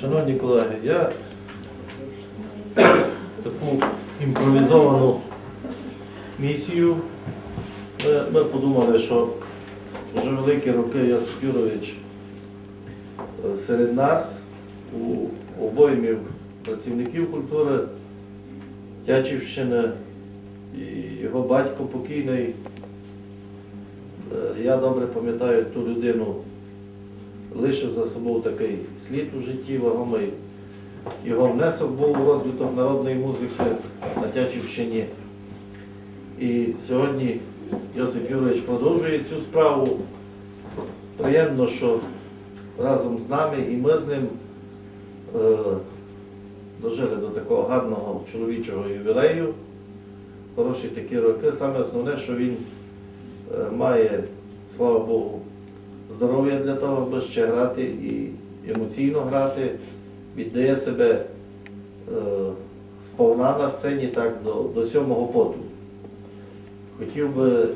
Шановні колеги, я таку імпровізовану місію. Ми, ми подумали, що вже великі роки Юрович е, серед нас у обоймів працівників культури Тячівщини і його батько покійний. Е, Я добре пам'ятаю ту людину, лишив за собою такий слід у житті вагомий. Його внесок був у розвиток народної музики на Тячівщині. І сьогодні Йосип Юрович продовжує цю справу. Приємно, що разом з нами і ми з ним е, дожили до такого гарного чоловічого ювілею. Хороші такі роки. Саме основне, що він е, має, слава Богу, здоров'я для того, аби ще грати і емоційно грати, віддає себе е, сповна на сцені так, до, до сьомого поту. Хотів би е,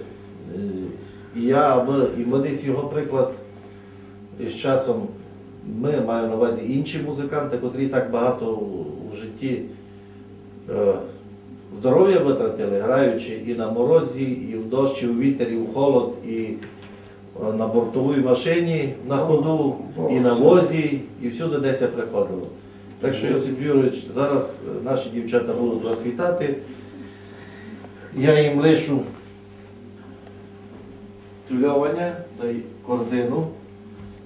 і я, аби і вводись його приклад з часом ми маємо на увазі інші музиканти, котрі так багато у житті е, здоров'я витратили, граючи і на морозі, і в дощ, і у вітер, і в холод, і на бортовій машині на ходу, і на возі, і всюди десь приходило. Так що, Йосип Юрійович, зараз е, наші дівчата будуть вас вітати. Я їм лишу цюльовання та й корзину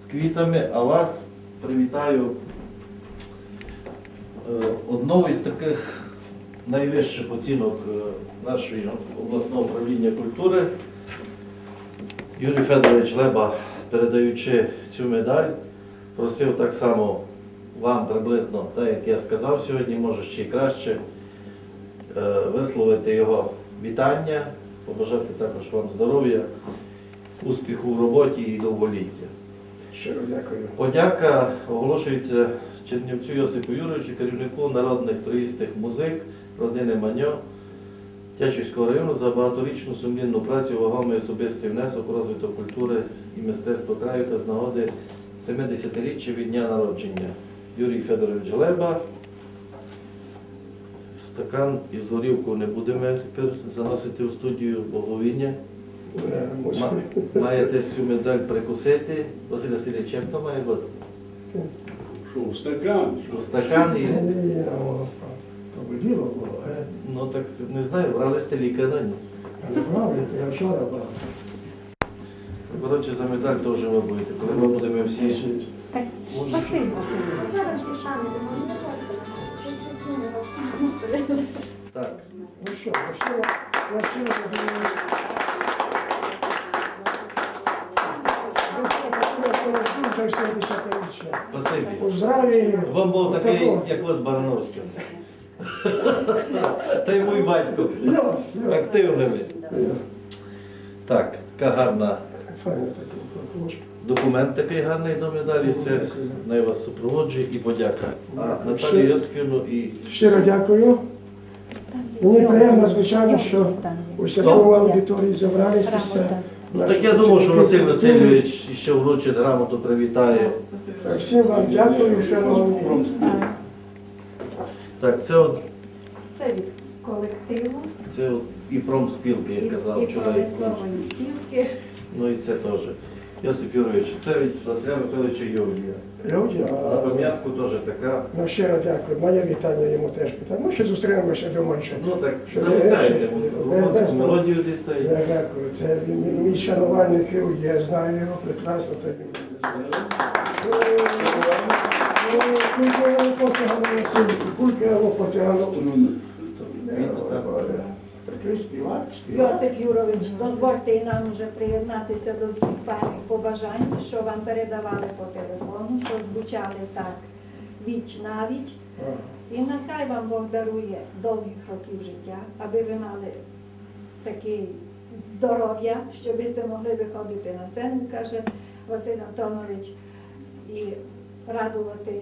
з квітами, а вас привітаю е, одного із таких найвищих оцінок е, нашої обласного управління культури. Юрій Федорович Леба, передаючи цю медаль, просив так само вам приблизно, так як я сказав сьогодні, може ще й краще, е, висловити його вітання, побажати також вам здоров'я, успіху в роботі і довголіття. Щиро дякую. Подяка оголошується Чернівцю Йосипу Юровичу, керівнику народних туристих музик родини Маньо Тячівського району за багаторічну сумлінну працю, вагомий особистий внесок у розвиток культури і мистецтва краю та з нагоди 70-річчя від дня народження. Юрій Федорович Леба. Стакан із горівкою не будемо тепер заносити у студію боговіння. Е, Ма- Маєте цю медаль прикусити. Василь Васильович, як то має бути? Що, стакан? Стакан і. Ну, то було. Ну так не знаю, брали стеліка на ні. А не брав, я- вчора брав. Коротше, за медаль теж ви будете, коли ми будемо всі. Так, Васильович. Зараз дістанете, може не просто. Так, Ну що, та й 70-річчя. спасибі. Вам був такий, як ви з Барановським. Та й мій батько. Активними. Так, така гарна документ такий гарний до медалі. Це най вас супроводжує і подяка. А Наталію Йосківну і Щиро дякую. Мені приємно, звичайно, що у такому аудиторії зібралися. Ну, так я думав, що Василь Васильович ще вручить грамоту, привітає. Так, Всім вам дякую, шановні. Так, це от, Це від колективу це от і промспілки, як казав і промислової спілки. Ну і це теж. Йосип Юрович, це від Василя Михайловича Юрія. Люди, На а, пам'ятку теж така. Ну, щиро дякую. Моє вітання йому теж питання. Ми ще зустрінемося, думаю, що. Ну так, Що замістаєте ви- ви- цю мелодію десь й. Я дякую. Це він- мій шанувальник, я знаю його прекрасно. то він співак. Йосип Юрович, дозвольте і нам вже приєднатися до всіх певних побажань, що вам передавали по телефону, що звучали так віч на віч. І нехай вам Бог дарує довгих років життя, аби ви мали таке здоров'я, щоб ви могли виходити на сцену, каже Василь Антонович, і радувати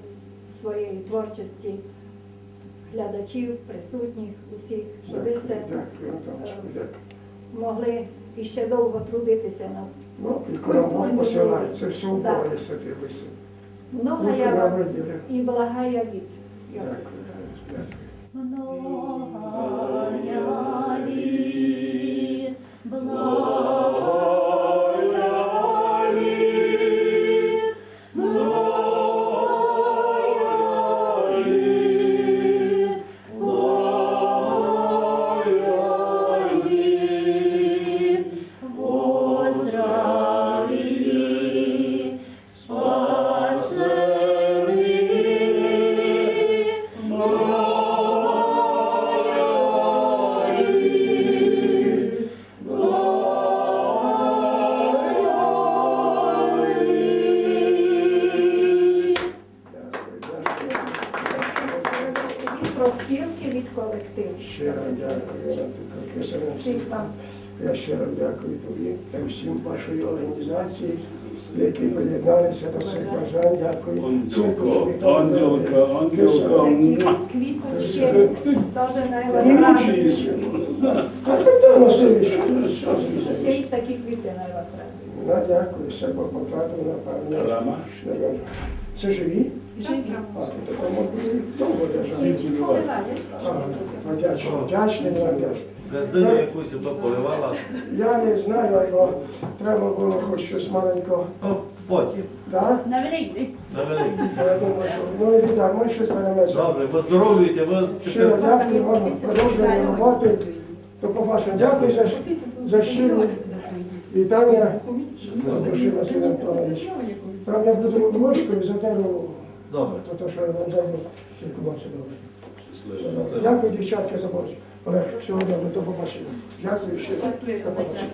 своєї творчості глядачів, присутніх, усіх, щоб ви Антоночку, дякую. могли іще довго трудитися над Ну, нам це все в. Много я вам і благая від. Дякую. Дякую. Многая лет, благая Щиро дякую за присутність. вам. Я щиро дякую тобі та всім вашої організації, які приєдналися до цих бажань. Дякую. Ангелка, ангелка. Квіточки, теж найважливіше. Так, Васильович, що Ще такі квіти найважливіші. Ну, дякую, все Бог покладу на пам'ять. Ромаш. Це живі? Тому довго. Вдячний, вдячний, вдячний. Газдину якусь би поливала, Я не знаю, але треба було хоч щось маленького. ну, потім, Так? На великий. на великий. Я думаю, що ну біда, ми щось перенесемо. Добре, ви Щиро дякую вам, продовжуємо роботи. До побачення. Дякую за, за щирі вітання від душі Василь Антонович. Правда, я буду ложкою задеру, добре. то, то що я вам зайду, тільки бачу добре. Дякую, дівчатки, за борщ. Олег, всього добре, до побачення. Дякую ще. До побачення.